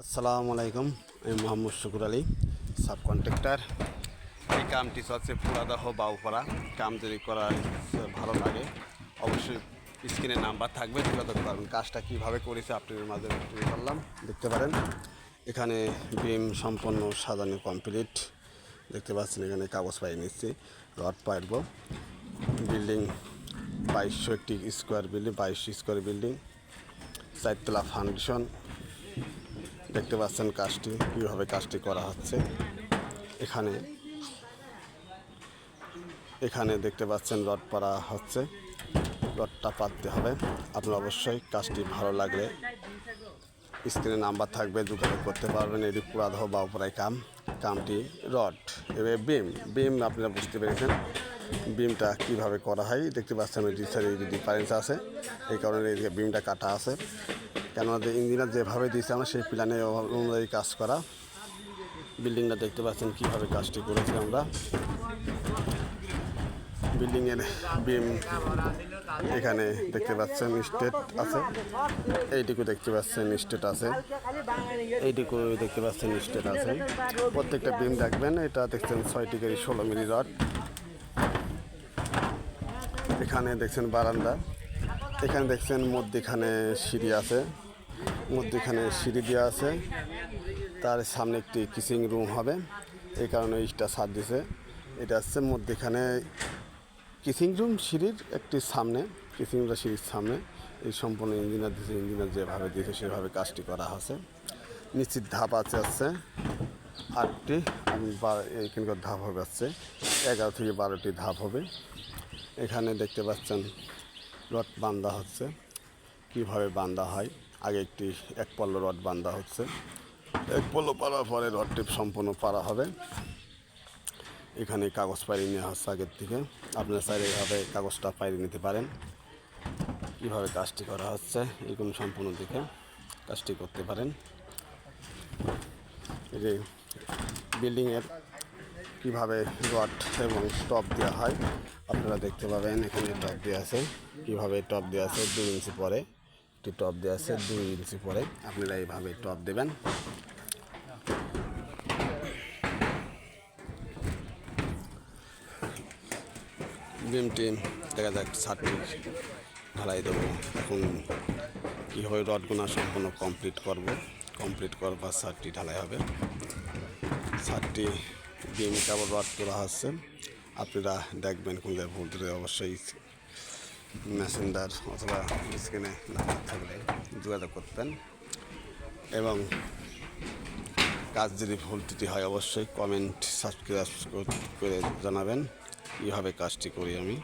আসসালামু আলাইকুম, আমি মোহাম্মদ শুকুর আলী সাব কন্ট্রাক্টর এই কামটি চলছে পুরাদাহ বাউপাড়া কাম যদি করা ভালো লাগে, অবশ্যই স্ক্রিনে নাম্বার থাকবে, যোগাযোগ পারবেন কাজটা কীভাবে করেছে আপনাদের মাঝে তুলে করলাম দেখতে পারেন। এখানে বিম সম্পন্ন সাজানো কমপ্লিট। দেখতে পাচ্ছেন এখানে কাগজ পাই নিচ্ছি, রড পাইব বিল্ডিং বাইশশো একটি স্কোয়ার বিল্ডিং, বাইশশো স্কোয়ার বিল্ডিং, চারতলা ফাউন্ডেশন দেখতে পাচ্ছেন কাজটি, কীভাবে কাজটি করা হচ্ছে। এখানে এখানে দেখতে পাচ্ছেন রড পাড়া হচ্ছে। রডটা পাততে হবে। আপনার অবশ্যই কাজটি ভালো লাগলে স্ক্রিনে নাম্বার থাকবে, যোগাযোগ করতে পারবেন। এটি পুরাদহ বাউপড়ায় কাম, কামটি রড এবার বিম বিম আপনারা বুঝতে পেরেছেন। বিমটা কীভাবে করা হয়, দেখতে পাচ্ছেন এটি ডিফারেন্স আছে। এই কারণে এদিকে বিমটা কাটা আছে। কেননা যে ইঞ্জিনিয়ার যেভাবে দিয়েছে আমরা সেই প্ল্যানে অনুযায়ী কাজ করা। বিল্ডিংটা দেখতে পাচ্ছেন কীভাবে কাজটি করেছি আমরা। বিল্ডিংয়ের বিম এখানে দেখতে পাচ্ছেন স্টেট আছে। এইটুকু দেখতে পাচ্ছেন স্টেট আছে। এইটুকু দেখতে পাচ্ছেন স্টেট আছে। প্রত্যেকটা বিম দেখবেন, এটা দেখছেন ছয়টি কেজি ষোলো মিলি রড এখানে দেখছেন বারান্দা। এখানে দেখছেন মধ্যেখানে সিঁড়ি আছে। মধ্যেখানে সিঁড়ি দেওয়া আছে। তার সামনে একটি কিচিং রুম হবে। এই কারণে ইটটা ছাদ দিছে। এটা হচ্ছে মধ্যেখানে কিচিং রুম সিঁড়ির একটি সামনে। কিচিং রুমটা সিঁড়ির সামনে। এই সম্পূর্ণ ইঞ্জিনিয়ার দিয়েছে ইঞ্জিনিয়ার যেভাবে দিয়েছে সেভাবে কাজটি করা হচ্ছে নিশ্চিত ধাপ আছে আছে আটটি এইখানকার ধাপ হবে আছে এগারো থেকে বারোটি ধাপ হবে। এখানে দেখতে পাচ্ছেন রড বান্ধা হচ্ছে। কীভাবে বান্ধা হয়? আগে একটি এক পল্ল রড বান্ধা হচ্ছে। এক পল্ল পাড়ার পরে রড টিপ সম্পূর্ণ পারা হবে। এখানে কাগজ পাড়ি নেওয়া হচ্ছে আগের থেকে। আপনার চাইলে এইভাবে কাগজটা পাড়ি নিতে পারেন। কীভাবে কাজটি করা হচ্ছে এগুলো সম্পূর্ণ দিকে কাজটি করতে পারেন। যে বিল্ডিংয়ের কীভাবে রড এবং টপ দেওয়া হয়, আপনারা দেখতে পাবেন। এখানে টপ দেওয়া আছে। কীভাবে টপ দেওয়া আছে, দুই ইঞ্চি পরে। একটি টপ দেওয়া আছে দুই ইঞ্চি পরে। আপনারা এইভাবে টপ দেবেন। বিমটি দেখা যাক ছাদটি ঢালাই দেবো। এখন কীভাবে রডগুনা সম্পূর্ণ কমপ্লিট করব কমপ্লিট করার পর ছাদটি ঢালাই হবে। ছাদটি বিম কেবল রড করা হচ্ছে। আপনারা দেখবেন কোন জায়গায় ভুল অবশ্যই মেসেঞ্জার অথবা স্ক্রিনে নাম্বার থাকলে যোগাযোগ করতেন এবং কাজ যদি ভুল ত্রুটি হয় অবশ্যই কমেন্ট সাবস্ক্রাইব করে জানাবেন। কীভাবে কাজটি করি আমি।